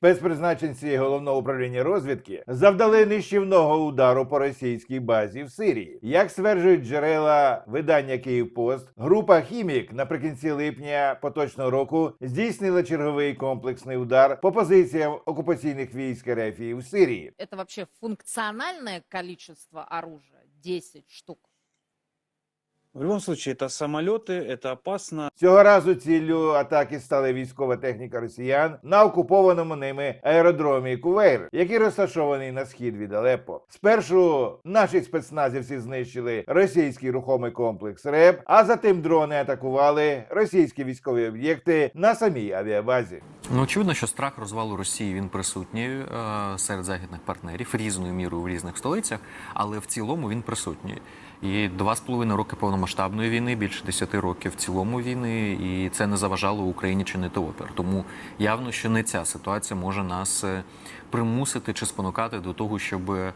Спецпризначенці головного управління розвідки завдали нищівного удару по російській базі в Сирії. Як стверджують джерела видання Київпост, група Хімік наприкінці липня поточного року здійснила черговий комплексний удар по позиціям окупаційних військ РФ в Сирії. Это вообще функциональное количество оружия? 10 штук. В любом случае, это самолеты, это опасно. Цього разу ціллю атаки стали військова техніка росіян на окупованому ними аеродромі Кувейр, який розташований на схід від Алеппо. Спершу наші спецназівці знищили російський рухомий комплекс РЕБ, а затим дрони атакували російські військові об'єкти на самій авіабазі. Ну, очевидно, що страх розвалу Росії він присутній е, серед західних партнерів різною мірою в різних столицях, але в цілому він присутній. І два з половиною роки повномасштабної війни, більше десяти років в цілому війни, і це не заважало Україні чинити опір. Тому явно, що не ця ситуація може нас е, примусити чи спонукати до того, щоб е,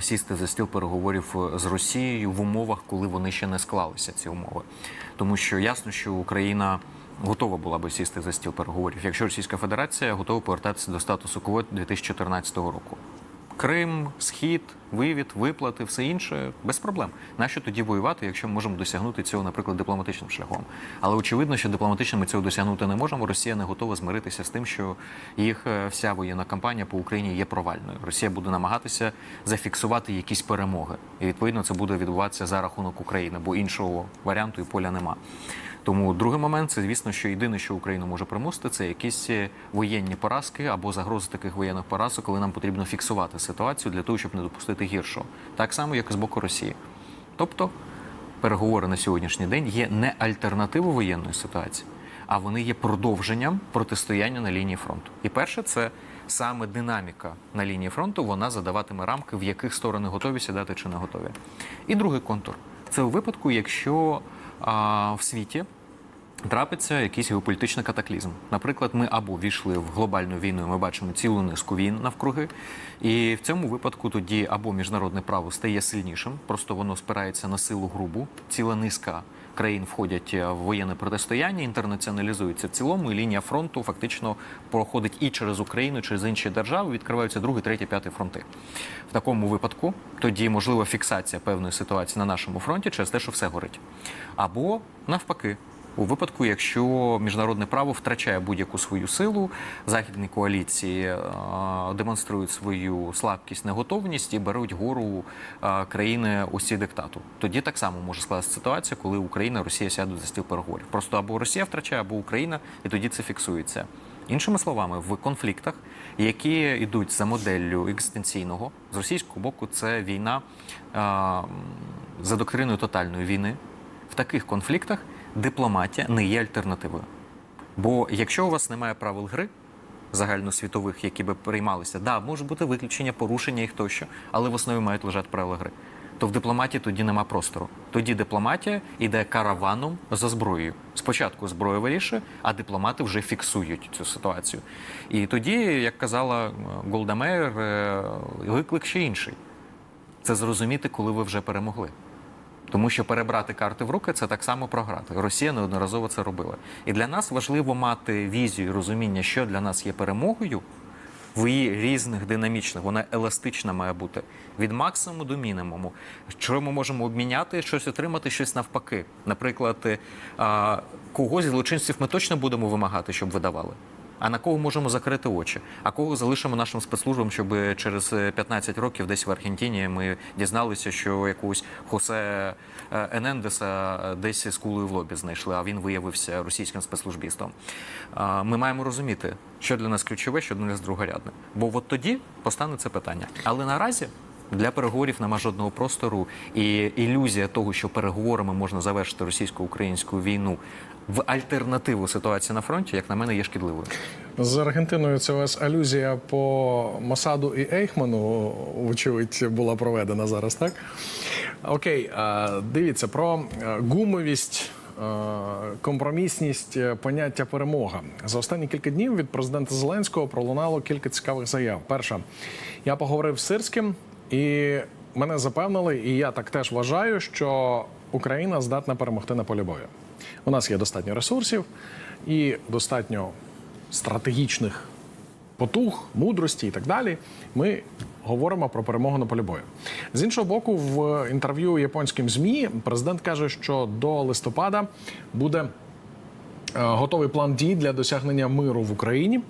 сісти за стіл переговорів з Росією в умовах, коли вони ще не склалися, ці умови. Тому що ясно, що Україна готова була би сісти за стіл переговорів, якщо Російська Федерація готова повертатися до статусу КВО 2014 року. Крим, схід, вивід, виплати, все інше без проблем. Нащо тоді воювати, якщо ми можемо досягнути цього, наприклад, дипломатичним шляхом? Але очевидно, що дипломатично ми цього досягнути не можемо. Росія не готова змиритися з тим, що їх е, вся воєнна кампанія по Україні є провальною. Росія буде намагатися зафіксувати якісь перемоги, і відповідно це буде відбуватися за рахунок України, бо іншого варіанту і поля нема. Тому другий момент це, звісно, що єдине, що Україну може примусити, це якісь е, воєнні поразки або загрози таких воєнних поразок, коли нам потрібно фіксувати ситуацію для того, щоб не допустити гіршого. Так само, як і з боку Росії. Тобто переговори на сьогоднішній день є не альтернативою воєнної ситуації, а вони є продовженням протистояння на лінії фронту. І перше, це саме динаміка на лінії фронту, вона задаватиме рамки, в яких сторони готові сідати чи не готові. І другий контур це у випадку, якщо а, в світі трапиться якийсь геополітичний катаклізм. Наприклад, ми або війшли в глобальну війну, і ми бачимо цілу низку війн навкруги, і в цьому випадку тоді або міжнародне право стає сильнішим, просто воно спирається на силу грубу, ціла низка. Країн входять в воєнне протистояння, інтернаціоналізуються в цілому, і лінія фронту фактично проходить і через Україну, і через інші держави. Відкриваються другий, третій, п'ятий фронти. В такому випадку тоді можлива фіксація певної ситуації на нашому фронті через те, що все горить. Або навпаки, у випадку, якщо міжнародне право втрачає будь-яку свою силу, західні коаліції е, демонструють свою слабкість, неготовність і беруть гору е, країни осі диктату. Тоді так само може скластися ситуація, коли Україна Росія сядуть за стіл переговорів. Просто або Росія втрачає, або Україна, і тоді це фіксується. Іншими словами, в конфліктах, які йдуть за моделлю екзистенційного з російського боку, це війна е, за доктриною тотальної війни. В таких конфліктах дипломатія не є альтернативою. Бо якщо у вас немає правил гри загальносвітових, які би приймалися, да, може бути виключення, порушення їх тощо, але в основі мають лежати правила гри. То в дипломатії тоді нема простору. Тоді дипломатія йде караваном за зброєю. Спочатку зброя вирішує, а дипломати вже фіксують цю ситуацію. І тоді, як казала е, Голда Меєр, е, виклик ще інший. Це зрозуміти, коли ви вже перемогли. Тому що перебрати карти в руки це так само програти. Росія неодноразово це робила. І для нас важливо мати візію, розуміння, що для нас є перемогою в її різних динамічних. Вона еластична має бути від максимуму до мінімуму. Що ми можемо обміняти, щось отримати, щось навпаки. Наприклад, е, когось злочинців ми точно будемо вимагати, щоб видавали. А на кого можемо закрити очі? А кого залишимо нашим спецслужбам, щоб через 15 років десь в Аргентині ми дізналися, що якогось Хосе е, Енендеса десь з кулею в лобі знайшли, а він виявився російським спецслужбістом. Ми маємо розуміти, що для нас ключове, що для нас другорядне. Бо от тоді постане це питання. Але наразі. Для переговорів нема жодного простору, і ілюзія того, що переговорами можна завершити російсько-українську війну в альтернативу ситуації на фронті, як на мене, є шкідливою. З Аргентиною це у вас алюзія по Масаду і Ейхману, вочевидь, була проведена зараз, так? Окей, дивіться про гумовість. Компромісність е, поняття перемога за останні кілька днів від президента Зеленського пролунало кілька цікавих заяв. Перша, я поговорив з Сирським, і мене запевнили, і я так теж вважаю, що Україна здатна перемогти на полі бою. У нас є достатньо ресурсів і достатньо стратегічних потуг, мудрості і так далі, ми говоримо про перемогу на полі бою. З іншого боку, в інтерв'ю японським змі президент каже, що до листопада буде. Е, Готовий план дій для досягнення миру в Україні.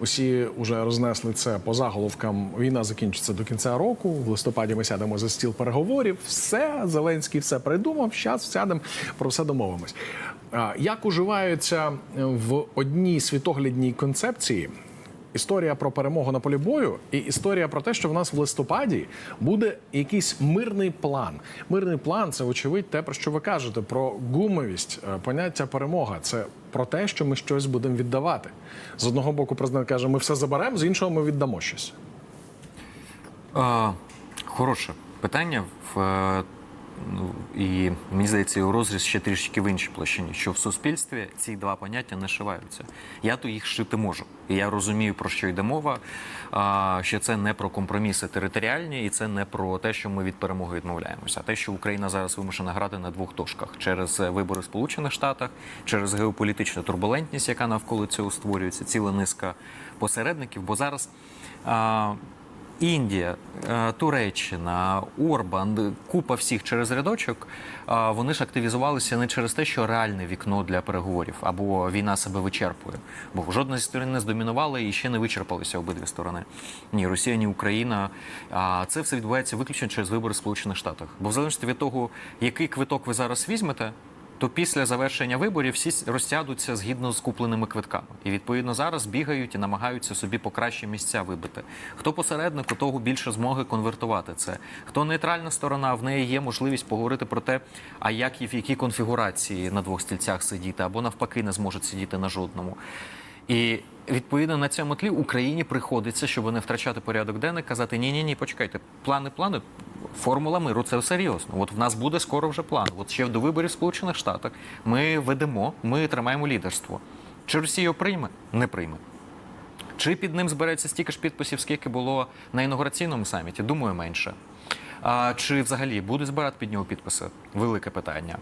Усі вже рознесли це по заголовкам. Війна закінчиться до кінця року. В листопаді ми сядемо за стіл переговорів. Все Зеленський все придумав. Зараз сядемо про все домовимось. Е, Як уживаються в одній світоглядній концепції історія про перемогу на полі бою і історія про те, що в нас в листопаді буде якийсь мирний план. Мирний план це вочевидь те, про що ви кажете, про гумовість, е, поняття перемога. Це про те, що ми щось будемо віддавати. З одного боку, президент каже, ми все заберемо, з іншого ми віддамо щось. Е, хороше питання. В, е, і мені здається, його розріз ще трішки в іншій площині, що в суспільстві ці два поняття не шиваються. Я то їх шити можу. І я розумію, про що йде мова, що це не про компроміси територіальні, і це не про те, що ми від перемоги відмовляємося. А те, що Україна зараз вимушена грати на двох точках через е, вибори в Сполучених Штатах, через геополітичну турбулентність, яка навколо цього створюється, ціла низка посередників. Бо зараз. Індія, е, Туреччина, Орбан, купа всіх через рядочок. е, Вони ж активізувалися не через те, що реальне вікно для переговорів або війна себе вичерпує. Бо жодна зі сторін не здомінувала і ще не вичерпалися обидві сторони. Ні Росія, ні Україна. А це все відбувається виключно через вибори в Сполучених Штатах. Бо в залежності від того, який квиток ви зараз візьмете. То після завершення виборів всі розсядуться згідно з купленими квитками, і відповідно зараз бігають і намагаються собі по кращі місця вибити. Хто посередник, у того більше змоги конвертувати це. Хто нейтральна сторона, в неї є можливість поговорити про те, а як і в якій конфігурації на двох стільцях сидіти, або навпаки не зможуть сидіти на жодному. І відповідно на цьому тлі Україні приходиться, щоб не втрачати порядок денний, казати ні, ні, ні, почекайте, плани, плани. Формула миру це серйозно. От в нас буде скоро вже план. От ще до виборів в Сполучених Штатах ми ведемо, ми тримаємо лідерство. Чи Росія прийме? Не прийме. Чи під ним збереться стільки ж підписів, скільки було на інаугураційному саміті? Думаю, менше. А, чи взагалі буде збирати під нього підписи? Велике питання.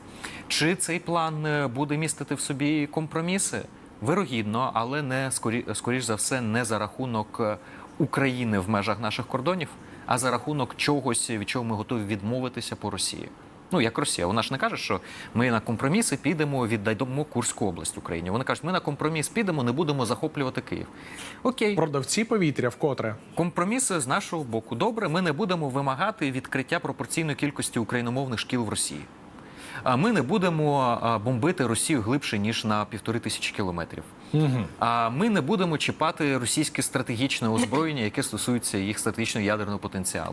Чи цей план е, буде містити в собі компроміси? Вирогідно, але не скорі, скоріш за все, не за рахунок е, України в межах наших кордонів, а за рахунок чогось, від чого ми готові відмовитися по Росії. Ну, як Росія, вона ж не каже, що ми на компроміси підемо, віддаємо Курську область Україні. Вони кажуть, ми на компроміс підемо, не будемо захоплювати Київ. Окей, Продавці повітря вкотре. компроміси з нашого боку. Добре, ми не будемо вимагати відкриття пропорційної кількості україномовних шкіл в Росії. А ми не будемо бомбити Росію глибше ніж на півтори тисячі кілометрів. А ми не будемо чіпати російське стратегічне озброєння, яке стосується їх стратегічного ядерного потенціалу.